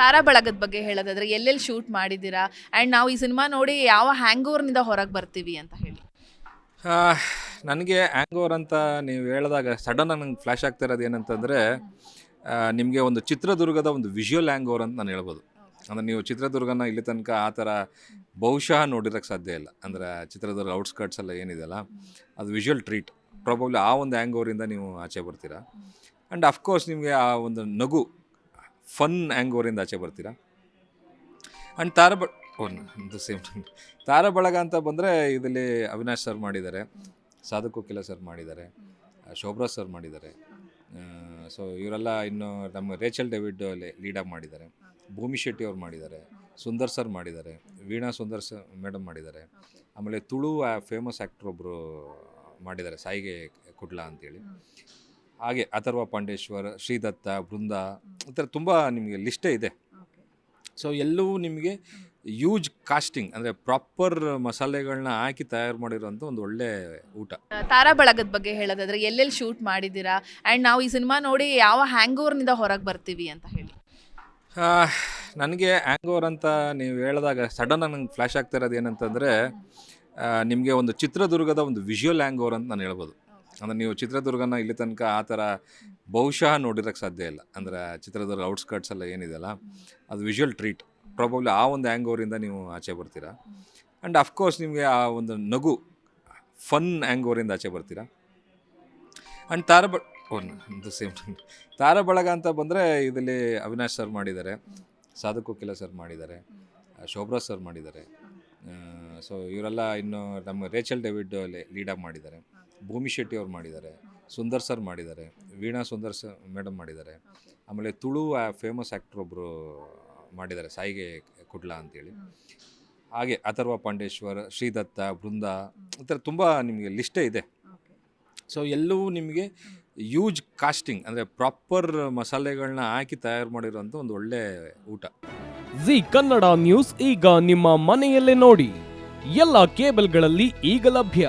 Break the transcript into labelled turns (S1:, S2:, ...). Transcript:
S1: ತಾರಾ ಬಳಗದ ಬಗ್ಗೆ ಹೇಳೋದಾದ್ರೆ ಎಲ್ಲೆಲ್ಲಿ ಶೂಟ್ ಮಾಡಿದ್ದೀರಾ? ಆ್ಯಂಡ್ ನಾವು ಈ ಸಿನಿಮಾ ನೋಡಿ ಯಾವ ಹ್ಯಾಂಗ್ ಓವರ್ನಿಂದ ಹೊರಗೆ ಬರ್ತೀವಿ ಅಂತ ಹೇಳಿ.
S2: ನನಗೆ ಓವರ್ ಅಂತ ನೀವು ಹೇಳಿದಾಗ ಸಡನ್ ನಂಗೆ ಫ್ಲ್ಯಾಶ್ ಆಗ್ತಾ ಇರೋದು ಏನಂತಂದರೆ ನಿಮಗೆ ಒಂದು ಚಿತ್ರದುರ್ಗದ ಒಂದು ವಿಜುವಲ್ ಓವರ್ ಅಂತ ನಾನು ಹೇಳ್ಬೋದು. ಅಂದರೆ ನೀವು ಚಿತ್ರದುರ್ಗನ ಇಲ್ಲಿ ತನಕ ಆ ಥರ ಬಹುಶಃ ನೋಡಿರೋಕ್ಕೆ ಸಾಧ್ಯ ಇಲ್ಲ. ಅಂದರೆ ಚಿತ್ರದುರ್ಗ ಔಟ್ಸ್ಕರ್ಟ್ಸ್ ಎಲ್ಲ ಏನಿದೆಯಲ್ಲ ಅದು ವಿಜುವಲ್ ಟ್ರೀಟ್ ಪ್ರಾಬಬ್ಲಿ ಆ ಒಂದು ಓವರಿಂದ ನೀವು ಆಚೆ ಬರ್ತೀರಾ. ಆ್ಯಂಡ್ ಅಫ್ಕೋರ್ಸ್ ನಿಮಗೆ ಆ ಒಂದು ನಗು ಫನ್ ಆ್ಯಂಗೋರಿಂದ ಆಚೆ ಬರ್ತೀರಾ? ಆ್ಯಂಡ್ ತಾರ ಬ ಒಂದು ಸೇಮ್ ತಾರ ಬಳಗ ಅಂತ ಬಂದರೆ ಇದರಲ್ಲಿ ಅವಿನಾಶ್ ಸರ್ ಮಾಡಿದ್ದಾರೆ, ಸಾಧು ಕೋಕಿಲ ಸರ್ ಮಾಡಿದ್ದಾರೆ ಶೋಭ್ರಾ ಸರ್ ಮಾಡಿದ್ದಾರೆ. ಸೊ ಇವರೆಲ್ಲ ಇನ್ನು ನಮ್ಮ ರೇಚಲ್ ಡೇವಿಡ್ ಲೀಡಾಗಿ ಮಾಡಿದ್ದಾರೆ. ಭೂಮಿ ಶೆಟ್ಟಿ ಅವ್ರು ಮಾಡಿದ್ದಾರೆ, ಸುಂದರ್ ಸರ್ ಮಾಡಿದ್ದಾರೆ, ವೀಣಾ ಸುಂದರ್ ಸರ್ ಮೇಡಮ್ ಮಾಡಿದ್ದಾರೆ. ಆಮೇಲೆ ತುಳು ಫೇಮಸ್ ಆ್ಯಕ್ಟ್ರೊಬ್ಬರು ಮಾಡಿದ್ದಾರೆ, ಸಾಯಿಗೆ ಕುಡ್ಲ ಅಂತೇಳಿ. ಹಾಗೆ ಅಥರ್ವ ಪಾಂಡೇಶ್ವರ್ ಶ್ರೀದತ್ತ ಬೃಂದ ಈ ಥರ ತುಂಬ ನಿಮಗೆ ಲಿಸ್ಟೇ ಇದೆ. ಸೊ ಎಲ್ಲವೂ ನಿಮಗೆ ಯೂಜ್ ಕಾಸ್ಟಿಂಗ್ ಅಂದರೆ ಪ್ರಾಪರ್ ಮಸಾಲೆಗಳನ್ನ ಹಾಕಿ ತಯಾರು ಮಾಡಿರೋಂಥ ಒಂದು ಒಳ್ಳೆ ಊಟ.
S1: ತಾರಾ ಬಳಗದ ಬಗ್ಗೆ ಹೇಳೋದಾದ್ರೆ ಎಲ್ಲೆಲ್ಲಿ ಶೂಟ್ ಮಾಡಿದ್ದೀರಾ? ಆ್ಯಂಡ್ ನಾವು ಈ ಸಿನಿಮಾ ನೋಡಿ ಯಾವ ಹ್ಯಾಂಗ್ ಓವರ್ನಿಂದ ಹೊರಗೆ ಬರ್ತೀವಿ ಅಂತ ಹೇಳಿ.
S2: ನನಗೆ ಓವರ್ ಅಂತ ನೀವು ಹೇಳಿದಾಗ ಸಡನ್ ನಂಗೆ ಫ್ಲ್ಯಾಶ್ ಆಗ್ತಾ ಇರೋದು ಏನಂತಂದರೆ ನಿಮಗೆ ಒಂದು ಚಿತ್ರದುರ್ಗದ ಒಂದು ವಿಜುವಲ್ ಓವರ್ ಅಂತ ನಾನು ಹೇಳ್ಬೋದು. ಅಂದರೆ ನೀವು ಚಿತ್ರದುರ್ಗನ ಇಲ್ಲಿ ತನಕ ಆ ಥರ ಬಹುಶಃ ನೋಡಿರೋಕ್ಕೆ ಸಾಧ್ಯ ಇಲ್ಲ. ಅಂದರೆ ಚಿತ್ರದುರ್ಗ ಔಟ್ಸ್ಕರ್ಟ್ಸ್ ಎಲ್ಲ ಏನಿದೆಯಲ್ಲ, ಅದು ವಿಜುವಲ್ ಟ್ರೀಟ್ ಪ್ರಾಬಬ್ಲಿ ಆ ಒಂದು ಆ್ಯಂಗೋರಿಂದ ನೀವು ಆಚೆ ಬರ್ತೀರಾ. ಆ್ಯಂಡ್ ಅಫ್ಕೋರ್ಸ್ ನಿಮಗೆ ಆ ಒಂದು ನಗು ಫನ್ ಆ್ಯಂಗೋರಿಂದ ಆಚೆ ಬರ್ತೀರಾ. ಆ್ಯಂಡ್ ತಾರ ಬ ಒಂದು ಸೇಮ್ ತಾರ ಬಳಗ ಅಂತ ಬಂದರೆ ಇದರಲ್ಲಿ ಅವಿನಾಶ್ ಸರ್ ಮಾಡಿದ್ದಾರೆ, ಸಾಧು ಕೋಕಿಲ ಸರ್ ಮಾಡಿದ್ದಾರೆ ಶೋಭ್ರಾ ಸರ್ ಮಾಡಿದ್ದಾರೆ. ಸೊ ಇವರೆಲ್ಲ ಇನ್ನು ನಮ್ಮ ರೇಚಲ್ ಡೇವಿಡ್ ಲೀಡಾಗಿ ಮಾಡಿದ್ದಾರೆ. ಭೂಮಿ ಶೆಟ್ಟಿ ಅವ್ರು ಮಾಡಿದ್ದಾರೆ, ಸುಂದರ್ ಸರ್ ಮಾಡಿದ್ದಾರೆ, ವೀಣಾ ಸುಂದರ್ ಸರ್ ಮೇಡಮ್ ಮಾಡಿದ್ದಾರೆ. ಆಮೇಲೆ ತುಳು ಫೇಮಸ್ ಆ್ಯಕ್ಟ್ರ್ ಒಬ್ಬರು ಮಾಡಿದ್ದಾರೆ, ಸಾಯಿಗೆ ಕುಡ್ಲ ಅಂತೇಳಿ. ಹಾಗೆ ಅಥರ್ವ ಪಾಂಡೇಶ್ವರ್, ಶ್ರೀದತ್ತ ಬೃಂದ ಈ ಥರ ತುಂಬ ನಿಮಗೆ ಲಿಸ್ಟೇ ಇದೆ. ಸೊ ಎಲ್ಲವೂ ನಿಮಗೆ ಯೂಜ್ ಕಾಸ್ಟಿಂಗ್ ಅಂದರೆ ಪ್ರಾಪರ್ ಮಸಾಲೆಗಳನ್ನ ಹಾಕಿ ತಯಾರು ಮಾಡಿರೋಂಥ ಒಂದು ಒಳ್ಳೆ ಊಟ.
S3: ಜಿ ಕನ್ನಡ ನ್ಯೂಸ್ ಈಗ ನಿಮ್ಮ ಮನೆಯಲ್ಲೇ ನೋಡಿ. ಎಲ್ಲ ಕೇಬಲ್ಗಳಲ್ಲಿ ಈಗ ಲಭ್ಯ.